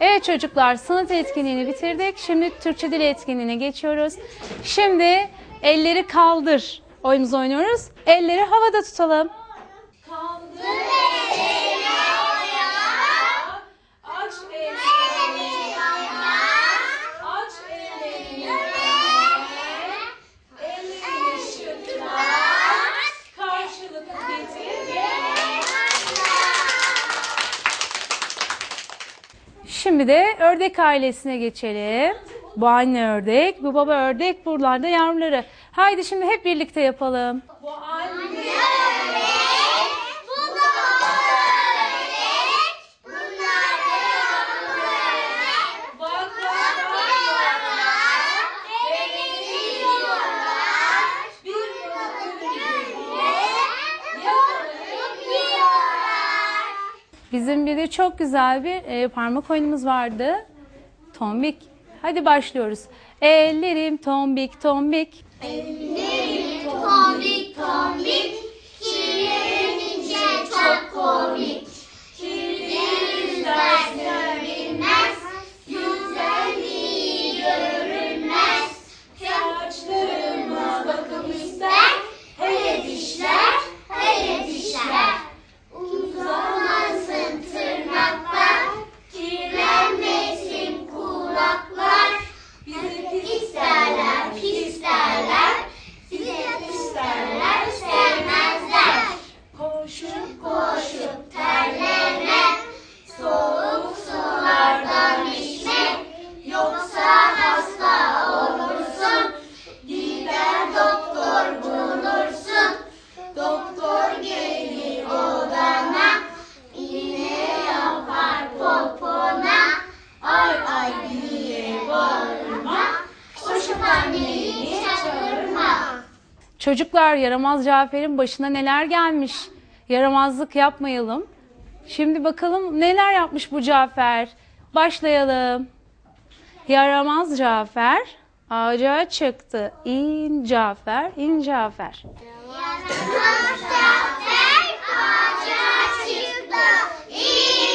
Evet çocuklar sanat etkinliğini bitirdik. Şimdi Türkçe dil etkinliğine geçiyoruz. Şimdi elleri kaldır oyunumuzu oynuyoruz. Elleri havada tutalım. Şimdi de ördek ailesine geçelim. Bu anne ördek, bu baba ördek, buralar da yavruları. Haydi şimdi hep birlikte yapalım. Bu Bizim bir de çok güzel bir e, parmak oyunumuz vardı. Tombik. Hadi başlıyoruz. Ellerim tombik tombik. Tombik Çocuklar yaramaz Cafer'in başına neler gelmiş. Yaramazlık yapmayalım. Şimdi bakalım neler yapmış bu Cafer. Başlayalım. Yaramaz Cafer ağaca çıktı. İn Cafer, in Cafer. Yaramaz Cafer ağaca çıktı. İn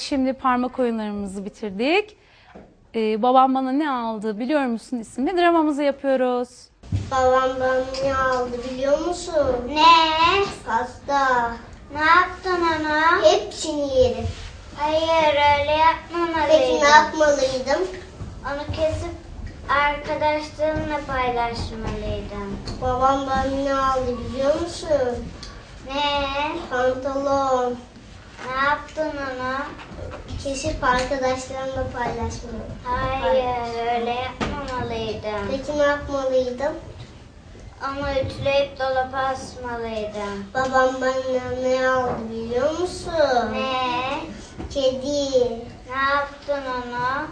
şimdi parmak oyunlarımızı bitirdik. Ee, babam bana ne aldı biliyor musun isimli dramamızı yapıyoruz. Babam bana ne aldı biliyor musun? Ne? Pasta. Ne yaptın ona? Hepsini yedim. Hayır öyle yapmamalıydım. Peki ne yapmalıydım? Onu kesip arkadaşlarınla paylaşmalıydım. Babam bana ne aldı biliyor musun? Ne? Pantolon. Ne yaptın ona? Kesip arkadaşlarımla paylaşmalıydım. Hayır öyle yapmamalıydım. Peki ne yapmalıydım? Onu ütüleyip dolaba asmalıydım. Babam bana ne aldı biliyor musun? Ne? Kedi. Ne yaptın onu?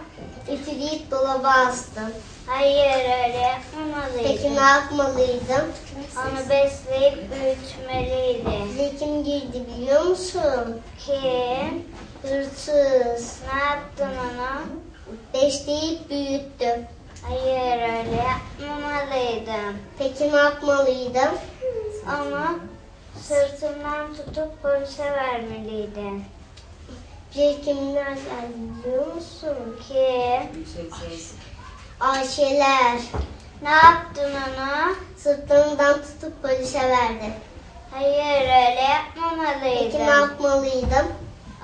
Ütüleyip dolaba astım. Hayır öyle yapmamalıydım. Peki ne yapmalıydım? Onu besleyip büyütmeliydim. Bize kim girdi biliyor musun? Kim? Hırsız. Ne yaptın ona? Besleyip büyüttüm. Hayır öyle yapmamalıydım. Peki ne yapmalıydım? Onu Sırtından tutup polise vermeliydin. Bir kimler geldi biliyor musun? Kim? Ayşeler. Ne yaptın onu? Sırtından tutup polise verdim. Hayır öyle yapmamalıydın. Peki ne yapmalıydım?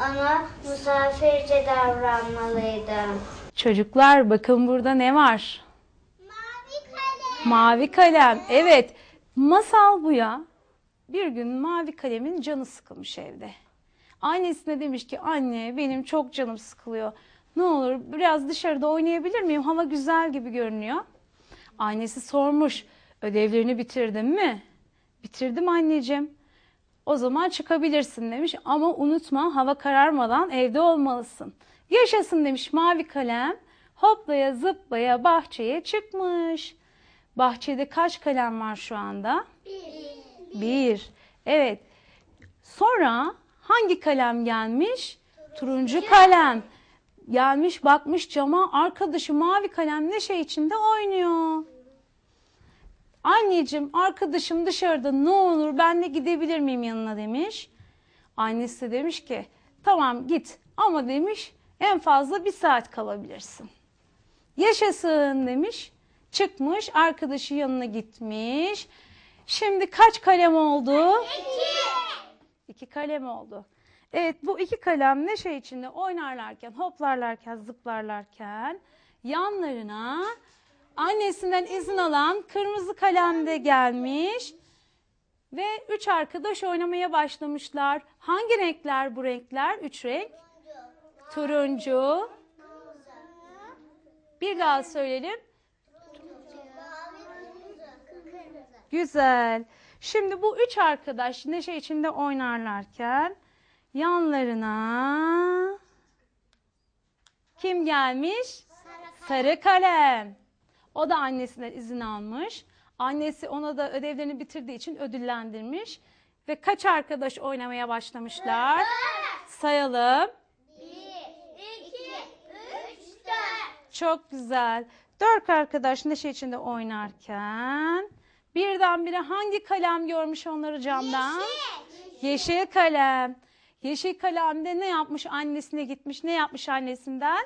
Ona misafirce davranmalıydın. Çocuklar bakın burada ne var? Mavi kalem. Mavi kalem. Evet. Masal bu ya. Bir gün mavi kalemin canı sıkılmış evde. Annesine demiş ki anne benim çok canım sıkılıyor. Ne olur biraz dışarıda oynayabilir miyim? Hava güzel gibi görünüyor. Annesi sormuş ödevlerini bitirdin mi? Bitirdim anneciğim. O zaman çıkabilirsin demiş ama unutma hava kararmadan evde olmalısın. Yaşasın demiş mavi kalem. Hoplaya zıplaya bahçeye çıkmış. Bahçede kaç kalem var şu anda? Bir. Evet. Sonra hangi kalem gelmiş? Turuncu kalem. Gelmiş bakmış cama arkadaşı mavi kalem ne şey içinde oynuyor. Anneciğim arkadaşım dışarıda ne olur ben de gidebilir miyim yanına demiş. Annesi de demiş ki tamam git ama demiş en fazla bir saat kalabilirsin. Yaşasın demiş. Çıkmış arkadaşı yanına gitmiş. Şimdi kaç kalem oldu? İki kalem oldu. Evet bu iki kalem ne şey içinde oynarlarken, hoplarlarken, zıplarlarken yanlarına annesinden izin alan kırmızı kalem de gelmiş. Ve üç arkadaş oynamaya başlamışlar. Hangi renkler bu renkler? Üç renk. Turuncu. Bir daha söyleyelim. Güzel. Şimdi bu üç arkadaş neşe içinde oynarlarken yanlarına kim gelmiş? Sarı kalem. O da annesinden izin almış. Annesi ona da ödevlerini bitirdiği için ödüllendirmiş. Ve kaç arkadaş oynamaya başlamışlar? Sayalım. Çok güzel. Dört arkadaş neşe içinde oynarken birdenbire hangi kalem görmüş onları camdan? Yeşil. kalem. Yeşil kalemde ne yapmış? Annesine gitmiş. Ne yapmış annesinden?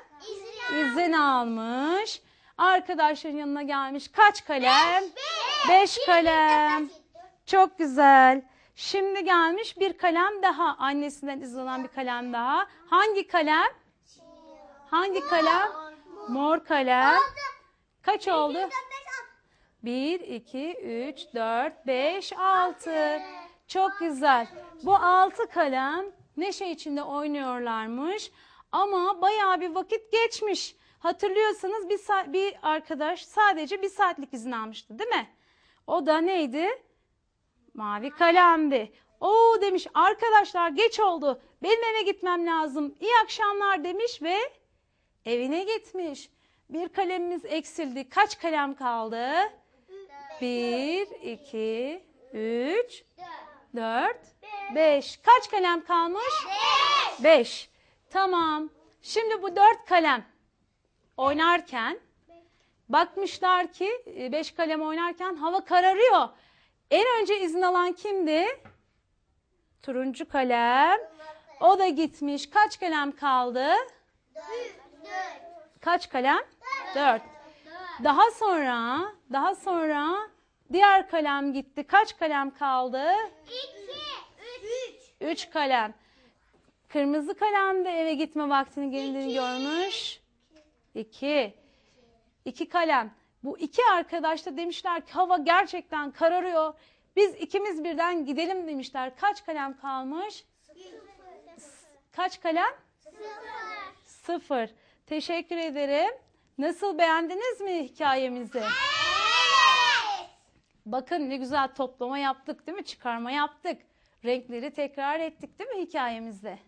İzin almış. Arkadaşların yanına gelmiş. Kaç kalem? Beş kalem. Çok güzel. Şimdi gelmiş bir kalem daha. Annesinden izin alan bir kalem daha. Hangi kalem? Hangi kalem? Mor kalem. Kaç oldu? 1, 2, 3, 4, 5, 6. Çok güzel. Bu 6 kalem neşe içinde oynuyorlarmış. Ama bayağı bir vakit geçmiş. Hatırlıyorsanız bir, bir arkadaş sadece bir saatlik izin almıştı değil mi? O da neydi? Mavi kalemdi. Oo demiş arkadaşlar geç oldu. Benim eve gitmem lazım. İyi akşamlar demiş ve evine gitmiş. Bir kalemimiz eksildi. Kaç kalem kaldı? Bir, iki, üç, dört, beş. Kaç kalem kalmış? Beş. Tamam. Şimdi bu dört kalem oynarken bakmışlar ki e, beş kalem oynarken hava kararıyor. En önce izin alan kimdi? Turuncu kalem. O da gitmiş. Kaç kalem kaldı? Kaç kalem? Dört. Daha sonra, daha sonra diğer kalem gitti. Kaç kalem kaldı? Üç kalem. Kırmızı kalem de eve gitme vaktini geldiğini görmüş. İki. İki kalem. Bu iki arkadaş da demişler ki hava gerçekten kararıyor. Biz ikimiz birden gidelim demişler. Kaç kalem kalmış? Kaç kalem? Sıfır. Teşekkür ederim. Nasıl beğendiniz mi hikayemizi? Bakın ne güzel toplama yaptık değil mi? Çıkarma yaptık. Renkleri tekrar ettik değil mi hikayemizde?